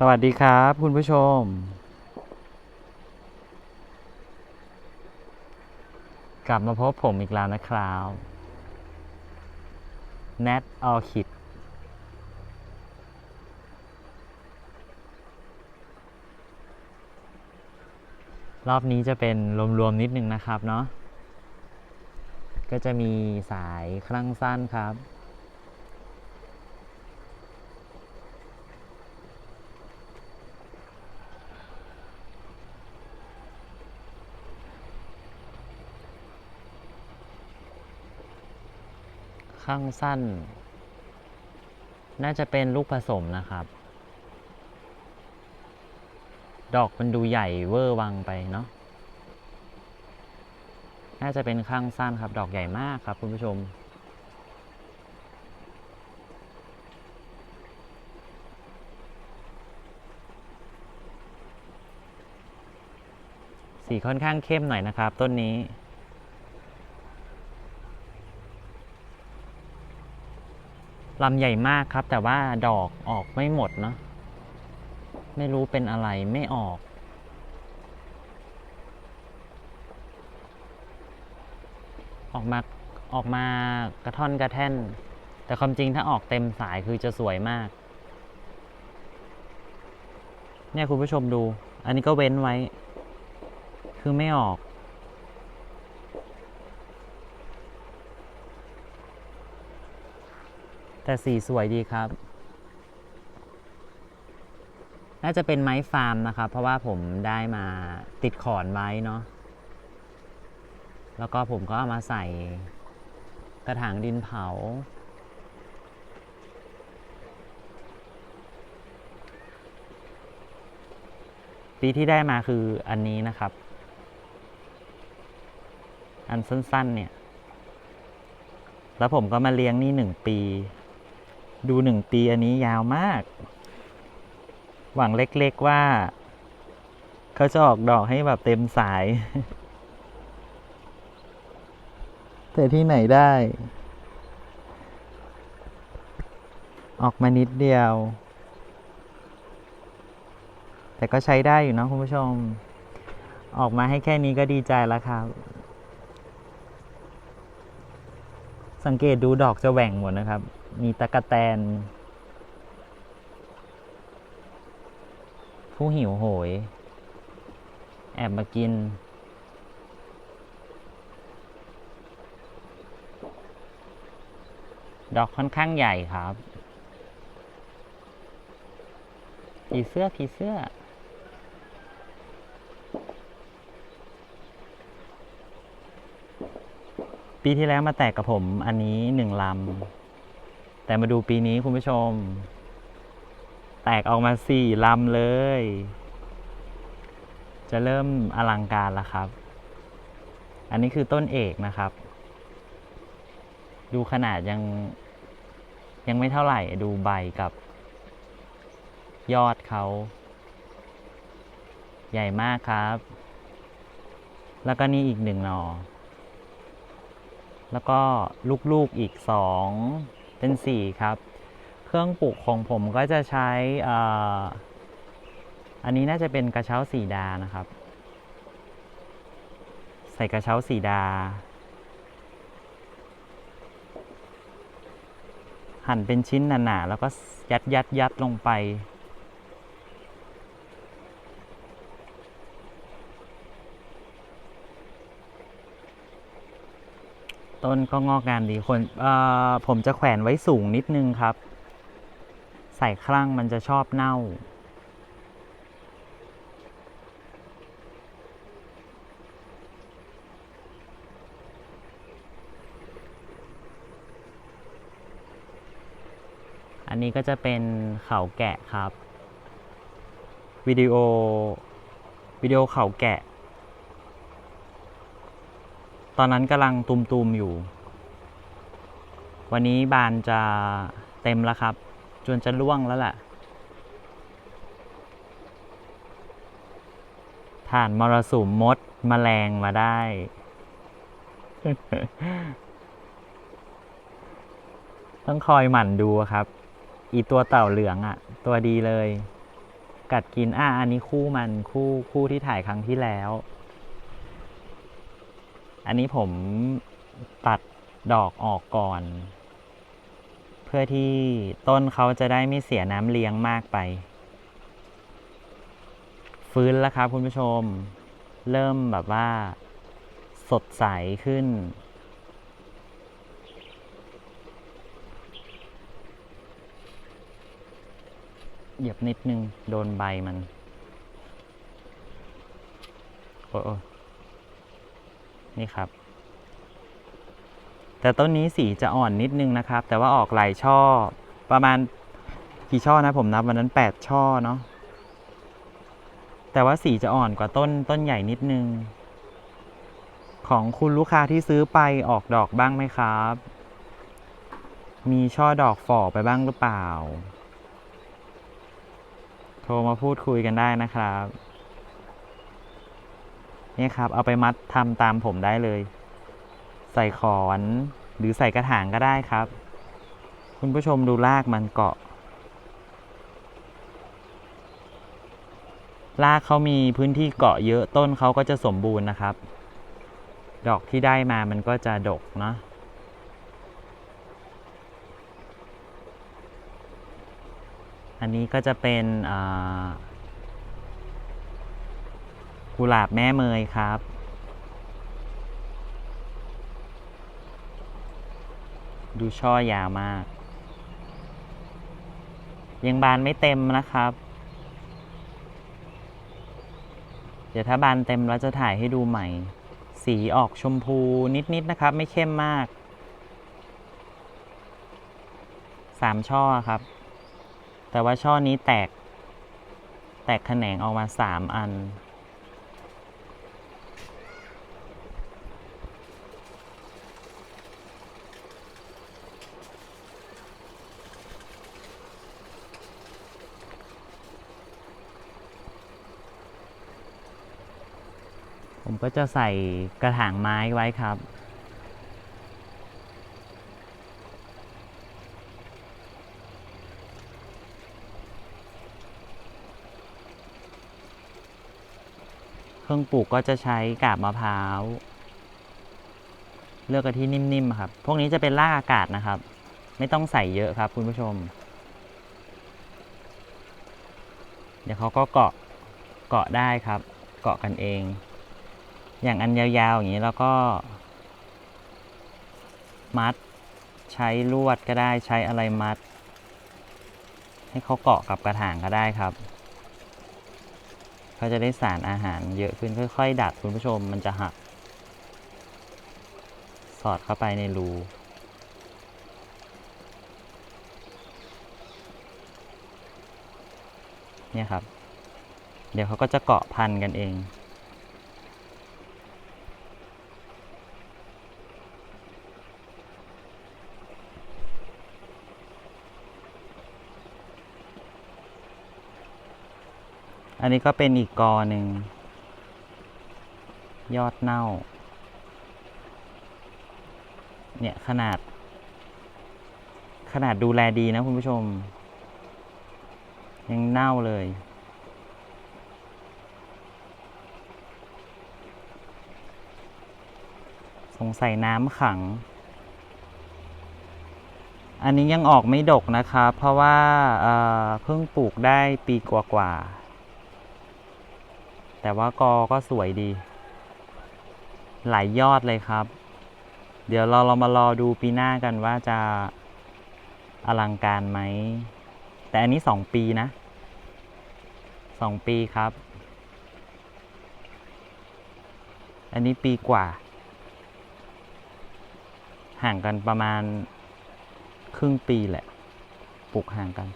สวัสดีครับ คุณผู้ชม กลับมาพบผมอีกแล้วนะครับ Nat Orchid รอบนี้จะเป็นรวมๆนิดนึงนะครับเนาะก็จะมีสายคลั่งสั้นครับ ข้างสั้น น่าจะเป็นลูกผสมนะครับ ดอกมันดูใหญ่เวอร์วังไปเนาะน่าจะเป็นข้างสั้นครับ ดอกใหญ่มากครับคุณผู้ชม สีค่อนข้างเข้มหน่อยนะครับ ต้นนี้ ลำใหญ่มากครับ แต่ว่าดอกออกไม่หมดเนาะไม่รู้เป็นอะไรไม่ออก ออกมาออกมากระท่อนกระแท่น แต่ความจริงถ้าออกเต็มสายคือจะสวยมาก เนี่ยคุณผู้ชมดู อันนี้ก็เว้นไว้ คือไม่ออก แต่สีสวยดีครับ น่าจะเป็นไม้ฟาร์มนะครับ เพราะว่าผมได้มาติดขอนไว้เนาะแล้วก็ผมก็เอามาใส่กระถางดินเผา ปีที่ได้มาคืออันนี้นะครับ อันสั้นๆเนี่ย แล้วผมก็มาเลี้ยงนี่หนึ่งปี ดูหนึ่งปีอันนี้ยาวมาก หวังเล็กๆว่า เขาจะออกดอกให้แบบเต็มสาย แต่ที่ไหนได้ ออกมานิดเดียว แต่ก็ใช้ได้อยู่นะคุณผู้ชม ออกมาให้แค่นี้ก็ดีใจแล้วครับสังเกตดูดอกจะแหว่งหมดนะครับ มีตะกะแตน ผู้หิวโหย แอบมากิน ดอกค่อนข้างใหญ่ครับผีเสื้อผีเสื้อปีที่แล้วมาแตกกับผมอันนี้หนึ่งลำ แต่มาดูปีนี้คุณผู้ชม แตกออกมาสี่ลำเลย จะเริ่มอลังการแล้วครับ อันนี้คือต้นเอกนะครับ ดูขนาดยังยังไม่เท่าไหร่ดูใบกับ ยอดเขา ใหญ่มากครับ แล้วก็นี่อีกหนึ่งหนอ แล้วก็ลูกๆอีกสอง เป็นสีครับ เครื่องปลูกของผมก็จะใช้อ,อันนี้น่าจะเป็นกระเช้าสีดานะครับ ใส่กระเช้าสีดา หั่นเป็นชิ้นหนาๆแล้วก็ยัดยัดยัดลงไป ต้นก็งอกงามดีคนอ่อผมจะแขวนไว้สูงนิดนึงครับ ใส่คลั่งมันจะชอบเน่า อันนี้ก็จะเป็นเขาแกะครับ วิดีโอ วิดีโอเขาแกะ ตอนนั้นกำลังตุมๆอยู่ วันนี้บานจะเต็มแล้วครับ จนจะล่วงแล้วแหละผ่านมรสุมมดมแมลงมาได้ ต้องคอยหมั่นดูครับ อีตัวเต่าเหลืองอะ่ะ ตัวดีเลย กัดกินอ่าอันนี้คู่มันคู่คู่ที่ถ่ายครั้งที่แล้ว อันนี้ผมตัดดอกออกก่อน เพื่อที่ต้นเขาจะได้ไม่เสียน้ำเลี้ยงมากไป ฟื้นแล้วครับคุณผู้ชม เริ่มแบบว่า สดใสขึ้น เหยียบนิดนึง โดนใบมัน โอ้ นี่ครับ แต่ต้นนี้สีจะอ่อนนิดนึงนะครับ แต่ว่าออกหลายช่อ ประมาณกี่ช่อนะผมนับวันนั้นแปดช่อเนาะแต่ว่าสีจะอ่อนกว่าต้นต้นใหญ่นิดนึง ของคุณลูกค้าที่ซื้อไปออกดอกบ้างไหมครับ มีช่อดอกฝ่อไปบ้างหรือเปล่า โทรมาพูดคุยกันได้นะครับ นี่ครับ เอาไปมัดทำตามผมได้เลย ใส่ขอนหรือใส่กระถางก็ได้ครับ คุณผู้ชมดูรากมันเกาะรากเขามีพื้นที่เกาะเยอะต้นเขาก็จะสมบูรณ์นะครับ ดอกที่ได้มามันก็จะดกเนาะอันนี้ก็จะเป็นอ่า กุหลาบแม่เมยครับ ดูช่อยาวมาก ยังบานไม่เต็มนะครับ เดี๋ยวถ้าบานเต็มเราจะถ่ายให้ดูใหม่ สีออกชมพูนิดๆนะครับ ไม่เข้มมาก สามช่อครับ แต่ว่าช่อนี้แตก แตกแขนงออกมาสามอัน ผมก็จะใส่กระถางไม้ไว้ครับ เครื่องปลูกก็จะใช้กาบมะพร้าว เลือกกะที่นิ่มๆครับ พวกนี้จะเป็นรากอากาศนะครับ ไม่ต้องใส่เยอะครับคุณผู้ชม เดี๋ยวเขาก็เกาะเกาะได้ครับ เกาะกันเอง อย่างอันยาวๆอย่างนี้แล้วก็ มัดใช้ลวดก็ได้ใช้อะไรมัด ให้เขาเกาะกับกระถางก็ได้ครับเขาจะได้สารอาหารเยอะขึ้นค่อย ๆ ดัดคุณผู้ชมมันจะหัก สอดเข้าไปในรูเนี่ยครับ เดี๋ยวเขาก็จะเกาะพันกันเอง อันนี้ก็เป็นอีกกอหนึ่ง ยอดเน่า เนี่ยขนาด ขนาดดูแลดีนะคุณผู้ชม ยังเน่าเลย สงสัยน้ำขัง อันนี้ยังออกไม่ดกนะครับ เพราะว่าเอ่อเพิ่งปลูกได้ปีกว่าๆ แต่ว่ากอก็สวยดี หลายยอดเลยครับ เดี๋ยวเราเรามารอดูปีหน้ากันว่าจะอลังการไหม แต่อันนี้สองปีนะสองปีครับ อันนี้ปีกว่า ห่างกันประมาณครึ่งปีแหละ ปลูกห่างกัน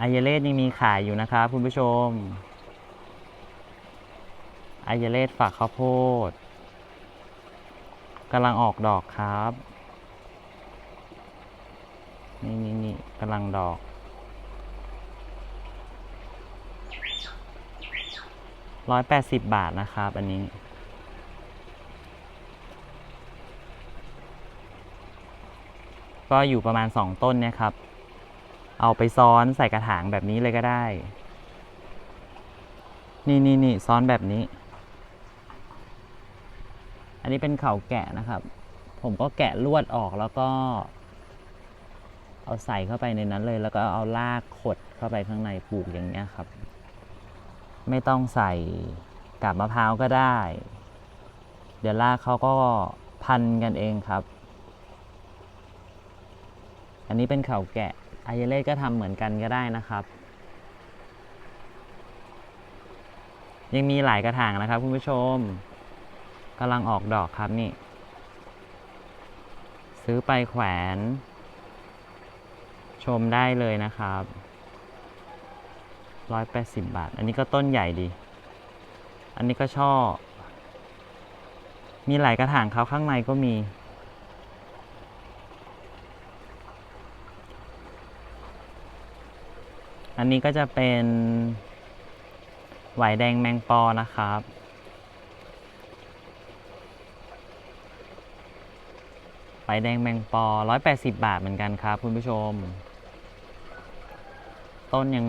อายเลสยังมีขายอยู่นะครับคุณผู้ชม อายเลสฝากข้าวโพดกำลังออกดอกครับ นี่นี่นี่กำลังดอก ร้อยแปดสิบบาทนะครับ อันนี้ ก็อยู่ประมาณสองต้นนี่ยครับ เอาไปซ้อนใส่กระถางแบบนี้เลยก็ได้ นี่นี่นี่ซ้อนแบบนี้ อันนี้เป็นเขาแกะนะครับ ผมก็แกะลวดออกแล้วก็ เอาใส่เข้าไปในนั้นเลย แล้วก็เอาลากขดเข้าไปข้างในปลูกอย่างเงี้ยครับ ไม่ต้องใส่กาบมะพร้าวก็ได้ เดี๋ยวลากเขาก็พันกันเองครับ อันนี้เป็นเขาแกะอายเล่ก็ทำเหมือนกันก็ได้นะครับ ยังมีหลายกระถางนะครับคุณผู้ชม กำลังออกดอกครับนี่ ซื้อไปแขวน ชมได้เลยนะครับร้อยแปดสิบบาท อันนี้ก็ต้นใหญ่ดี อันนี้ก็ชอบมีหลายกระถางเขาข้างในก็มี อันนี้ก็จะเป็นไหวแดงแมงปอนะครับ ไหวแดงแมงปอ 180 บาทเหมือนกันครับ คุณผู้ชม ต้นยัง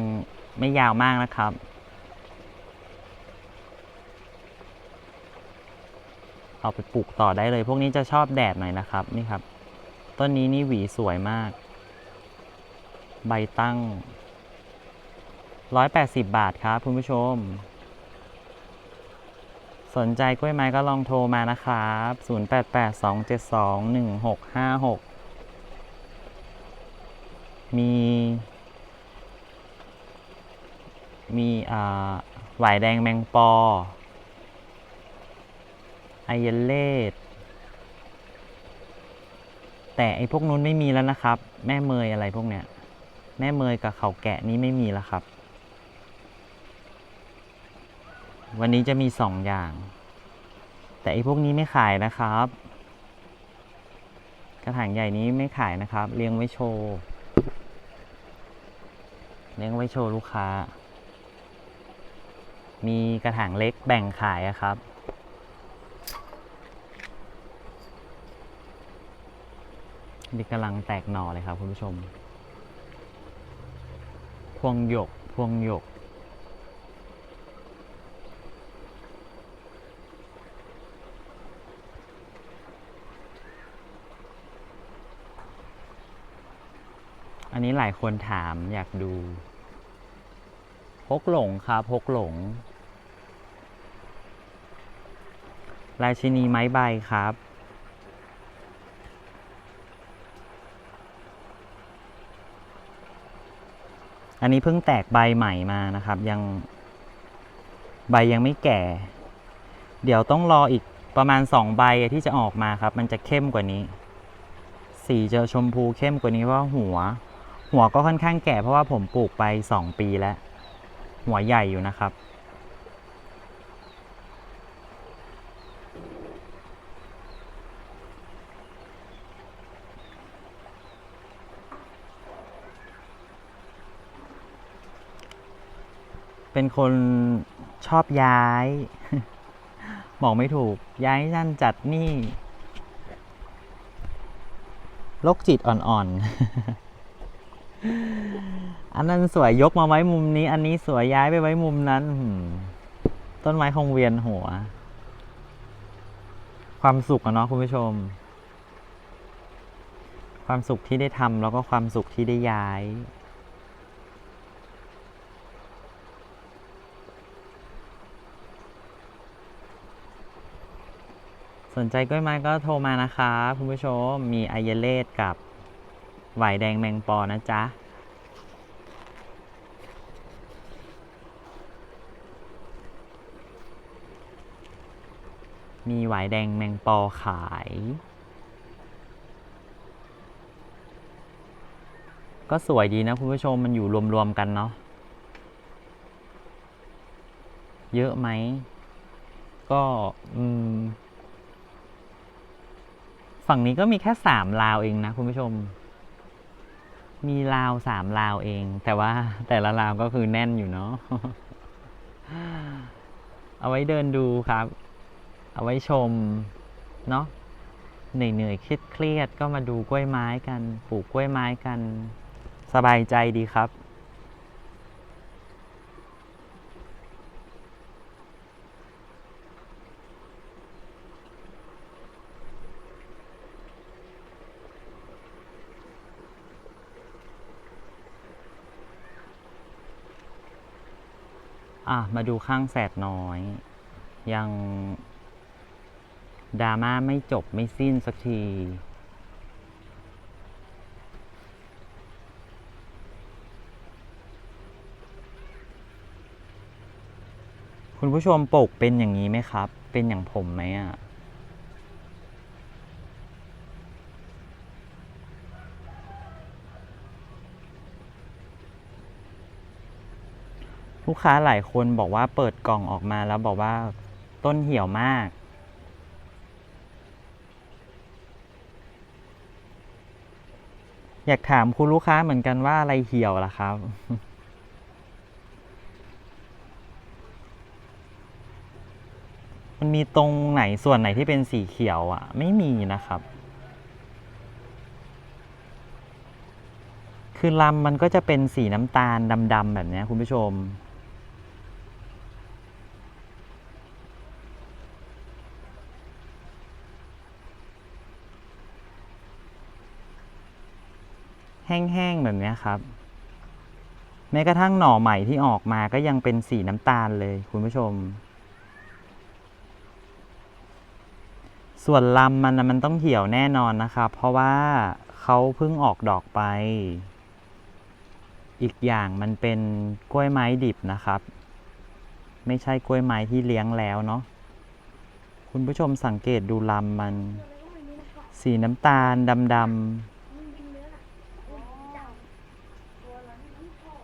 ไม่ยาวมากนะครับ เอาไปปลูกต่อได้เลย พวกนี้จะชอบแดดหน่อยนะครับ นี่ครับ ต้นนี้นี่หวีสวยมาก ใบตั้ง 180 บาทครับ คุณผู้ชม สนใจกล้วยไม้ก็ลองโทรมานะครับ 0882721656 มี มีอ่าหวายแดงแมงปอไอเยลเลดแต่ไอพวกนู้นไม่มีแล้วนะครับ แม่เมยอะไรพวกเนี้ย แม่เมยกับเขาแกะนี้ไม่มีแล้วครับ วันนี้จะมีสองอย่าง แต่ไอ้พวกนี้ไม่ขายนะครับ กระถางใหญ่นี้ไม่ขายนะครับ เลี้ยงไว้โชว์ เลี้ยงไว้โชว์ลูกค้า มีกระถางเล็กแบ่งขายครับนี่กำลังแตกหน่อเลยครับคุณผู้ชม พวงหยก พวงหยก อันนี้หลายคนถามอยากดูฮกหลงครับฮกหลงราชินีไม้ใบครับ อันนี้เพิ่งแตกใบใหม่มานะครับ ยังใบยังไม่แก่ เดี๋ยวต้องรออีกประมาณสองใบที่จะออกมาครับ มันจะเข้มกว่านี้ สีจะชมพูเข้มกว่านี้เพราะว่าหัว หัวก็ค่อนข้างแก่เพราะว่าผมปลูกไปสองปีแล้ว หัวใหญ่อยู่นะครับ เป็นคนชอบย้าย บอกไม่ถูก ย้ายนั่นจัดนี่โรคจิตอ่อนๆ อันนั้นสวยยกมาไว้มุมนี้ อันนี้สวยย้ายไปไว้มุมนั้นต้นไม้คงเวียนหัว ความสุขอะเนาะคุณผู้ชม ความสุขที่ได้ทำแล้วก็ความสุขที่ได้ย้ายสนใจกล้วยไม้ก็โทรมานะคะคุณผู้ชมมีไอเยเลดกับ ไหวแดงแมงปอนะจ๊ะ มีไหวแดงแมงปอขาย ก็สวยดีนะคุณผู้ชมมันอยู่รวม ๆ กันเนาะ เยอะไหม ก็ อืม ฝั่งนี้ก็มีแค่สามลาวเองนะคุณผู้ชม มีลาวสามลาวเอง แต่ว่าแต่ละลาวก็คือแน่นอยู่เนาะเอาไว้เดินดูครับ เอาไว้ชม เนาะเหนื่อยเหนื่อยเครียดเครียดก็มาดูกล้วยไม้กัน ปลูกกล้วยไม้กัน สบายใจดีครับ อะ มาดูข้างแสดน้อย ยังดราม่าไม่จบไม่สิ้นสักที คุณผู้ชมปกเป็นอย่างนี้ไหมครับ เป็นอย่างผมไหมอะ ลูกค้าหลายคนบอกว่าเปิดกล่องออกมาแล้วบอกว่าต้นเหี่ยวมาก อยากถามคุณลูกค้าเหมือนกันว่าอะไรเหี่ยวล่ะครับ มันมีตรงไหนส่วนไหนที่เป็นสีเขียวอะ ไม่มีนะครับ คือลำมันก็จะเป็นสีน้ำตาลดำๆแบบนี้คุณผู้ชม แห้งๆแบบนี้ครับ แม้กระทั่งหน่อใหม่ที่ออกมาก็ยังเป็นสีน้ำตาลเลยคุณผู้ชม ส่วนลำมันมันต้องเหี่ยวแน่นอนนะครับ เพราะว่าเขาเพิ่งออกดอกไป อีกอย่างมันเป็นกล้วยไม้ดิบนะครับ ไม่ใช่กล้วยไม้ที่เลี้ยงแล้วเนาะคุณผู้ชมสังเกตดูลำมัน สีน้ำตาลดำๆ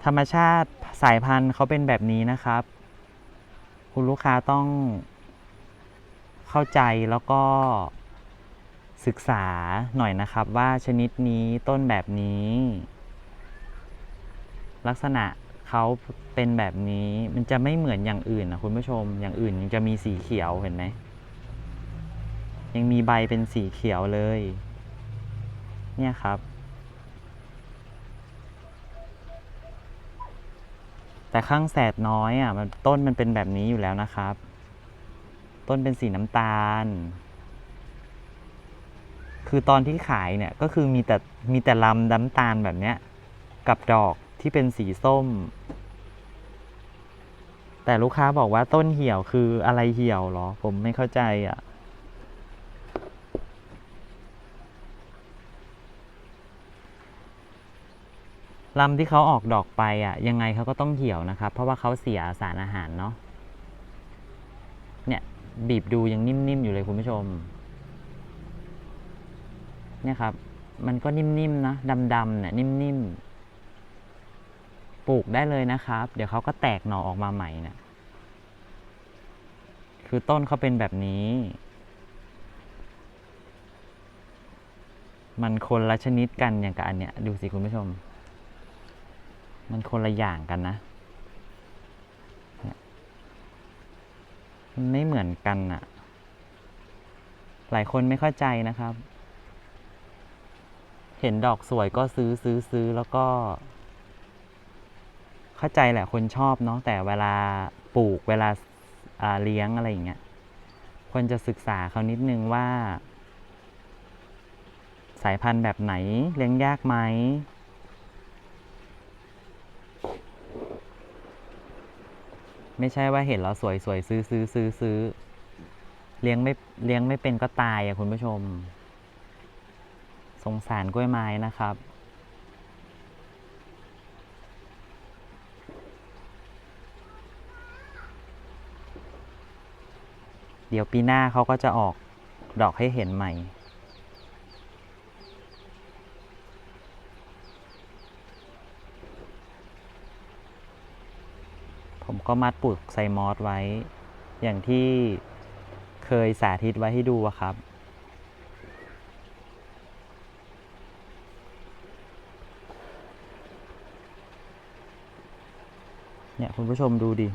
ธรรมชาติสายพันธุ์เขาเป็นแบบนี้นะครับ คุณลูกค้าต้องเข้าใจแล้วก็ศึกษาหน่อยนะครับว่าชนิดนี้ต้นแบบนี้ ลักษณะเขาเป็นแบบนี้มันจะไม่เหมือนอย่างอื่นนะคุณผู้ชม อย่างอื่นยังจะมีสีเขียวเห็นไหมยังมีใบเป็นสีเขียวเลย เนี่ยครับ แต่ข้างแสดน้อยอะมันต้นมันเป็นแบบนี้อยู่แล้วนะครับ ต้นเป็นสีน้ำตาล คือตอนที่ขายเนี่ยก็คือมีแต่มีแต่ลำน้ำตาลแบบเนี้ยกับดอกที่เป็นสีส้ม แต่ลูกค้าบอกว่าต้นเหี่ยวคืออะไรเหี่ยวเหรอ ผมไม่เข้าใจอะ ลำที่เขาออกดอกไปอะยังไงเขาก็ต้องเหี่ยวนะครับ เพราะว่าเขาเสียสารอาหารเนาะเนี่ยบีบดูยังนิ่มๆอยู่เลยคุณผู้ชม เนี่ยครับ มันก็นิ่มๆนะดำๆเนี่ยนิ่มๆปลูกได้เลยนะครับ เดี๋ยวเขาก็แตกหน่อออกมาใหม่เนี่ยคือต้นเขาเป็นแบบนี้ มันคนละชนิดกันอย่างกับอันเนี้ยดูสิคุณผู้ชม มันคนละอย่างกันนะมันไม่เหมือนกันอะหลายคนไม่เข้าใจนะครับ เห็นดอกสวยก็ซื้อซื้อซื้อแล้วก็ เข้าใจแหละคนชอบเนาะแต่เวลาปลูกเวลาอ่าเลี้ยงอะไรอย่างเงี้ยควรจะศึกษาเขานิดนึงว่า สายพันธุ์แบบไหนเลี้ยงยากไหม ไม่ใช่ว่าเห็นแล้วสวยสวยซื้อซื้อซื้อซื้อเลี้ยงไม่เลี้ยงไม่เป็นก็ตายอะคุณผู้ชม สงสารกล้วยไม้นะครับ เดี๋ยวปีหน้าเขาก็จะออกดอกให้เห็นใหม่ ผมก็มัดปลูกไซมอสไว้ อย่างที่เคยสาธิตไว้ให้ดูอะครับ เนี่ยคุณผู้ชมดูดิ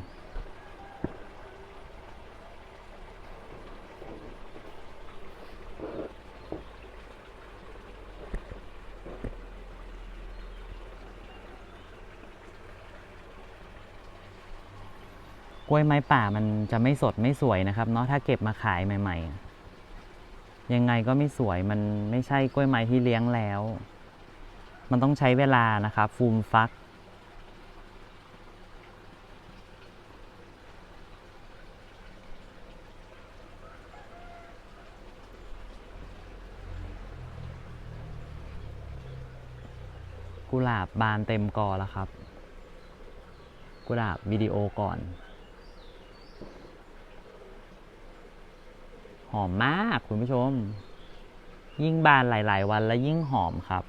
ไม้ป่ามันจะไม่สดไม่สวยนะครับเนาะถ้าเก็บมาขายใหม่ ๆ ยังไงก็ไม่สวยมันไม่ใช่กล้วยไม้ที่เลี้ยงแล้ว มันต้องใช้เวลานะครับ ฟูมฟัก กุหลาบบานเต็มกอแล้วครับกุหลาบวิดีโอก่อน อมมากคุณผู้ชม ยิ่งบานหลาย ๆ วันแล้วยิ่งหอมครับ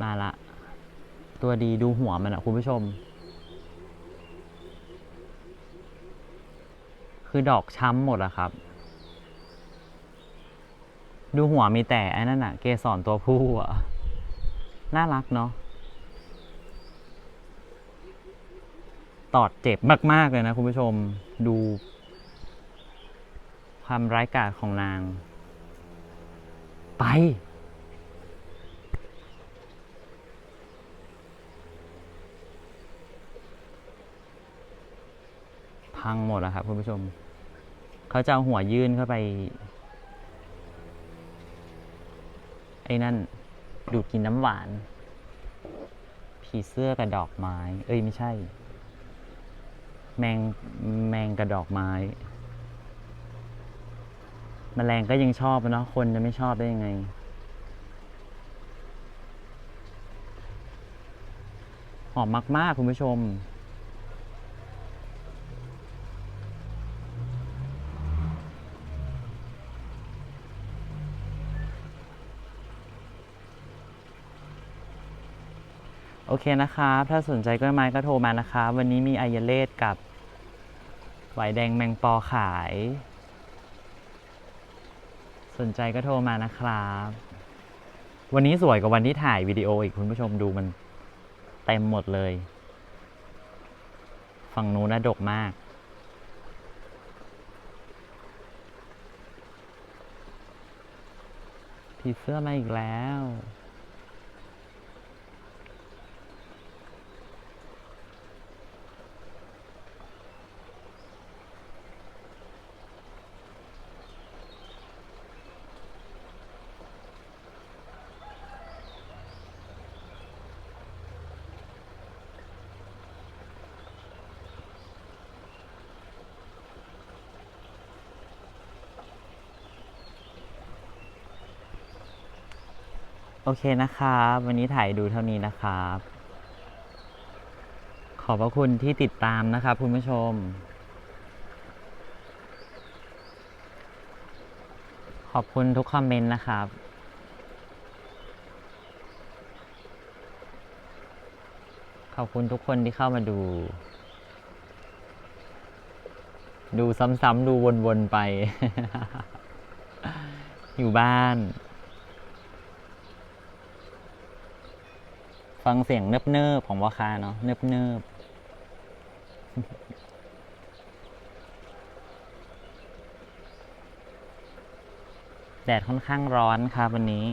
มาละ ตัวดีดูหัวมันอะคุณผู้ชม คือดอกช้ำหมดอะครับ ดูหัวมีแต่ไอ้นั่นอะเกสรตัวผู้อะน่ารักเนาะ ตอดเจ็บมาก ๆ เลยนะคุณผู้ชมดู ความร้ายกาจของนาง ไป พังหมดแล้วครับคุณผู้ชม เขาจะเอาหัวยื่นเข้าไป ไอ้นั่น ดูดกินน้ำหวาน ผีเสื้อกับดอกไม้ เอ้ย ไม่ใช่ แมงแมงกระดอกไม้แมลงก็ยังชอบเนาะคนจะไม่ชอบได้ยังไง หอมมาก ๆ คุณผู้ชม โอเคนะครับ ถ้าสนใจกล้วยไม้ก็โทรมานะครับ วันนี้มีไอเยเลสกับ ไหวแดงแมงปอขาย สนใจก็โทรมานะครับ วันนี้สวยกว่าวันที่ถ่ายวิดีโออีกคุณผู้ชมดูมันเต็มหมดเลย ฝั่งนู้นนะดกมากผีเสื้อมาอีกแล้ว เคนะครับ วันนี้ถ่ายดูเท่านี้นะครับ ขอบพระคุณที่ติดตามนะครับคุณผู้ชม ขอบคุณทุกคอมเมนต์นะครับขอบคุณทุกคนที่เข้ามาดู ดูซ้ำๆดูวนๆไป อยู่บ้าน ฟังเสียงเนิบๆของวาคาเนาะเนิบๆแดดค่อนข้างร้อนครับวันนี้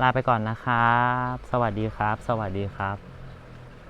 ลาไปก่อนนะครับ สวัสดีครับ สวัสดีครับ